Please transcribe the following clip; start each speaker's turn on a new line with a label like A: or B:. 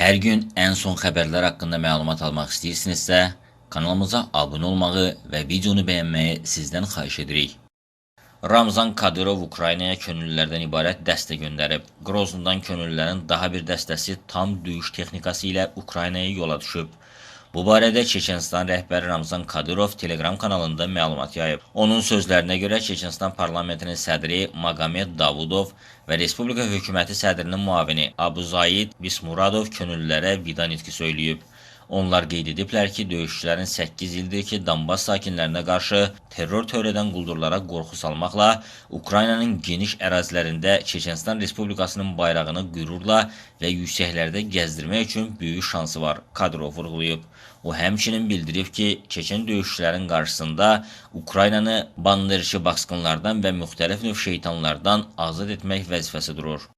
A: Hər gün ən son xəbərlər haqqında məlumat almaq istəyirsinizsə, kanalımıza abunə olmağı və videonu bəyənməyi sizdən xahiş edirik. Ramzan Kadyrov Ukraynaya könüllülərdən ibarət dəstə göndərib. Qrozndan könüllülərin daha bir dəstəsi tam döyüş texnikası ilə Ukraynaya yola düşüb. Bu barədə Çeçenistan rəhbəri Ramzan Kadyrov Telegram kanalında məlumat yayıb. Onun sözlərinə görə Çeçenistan parlamentinin sədri Magomed Davudov və Respublika hökuməti sədrinin müavini Abuzayid Bismuradov könüllülərə vida nitqi söyləyib. Onlar qeyd ediblər ki, döyüşçülərin 8 ildir ki, Donbas sakinlərinə qarşı terror törədən quldurlara qorxu salmaqla Ukraynanın geniş ərazilərində Çeçenistan Respublikasının bayrağını qürurla və yüksəklərdə gəzdirmək üçün böyük şansı var, Kadyrov vurğulayıb. O həmçinin bildirib ki, Çeçen döyüşçülərin qarşısında Ukraynanı banderçi basqınlardan və müxtəlif növ şeytanlardan azad etmək vəzifəsi durur.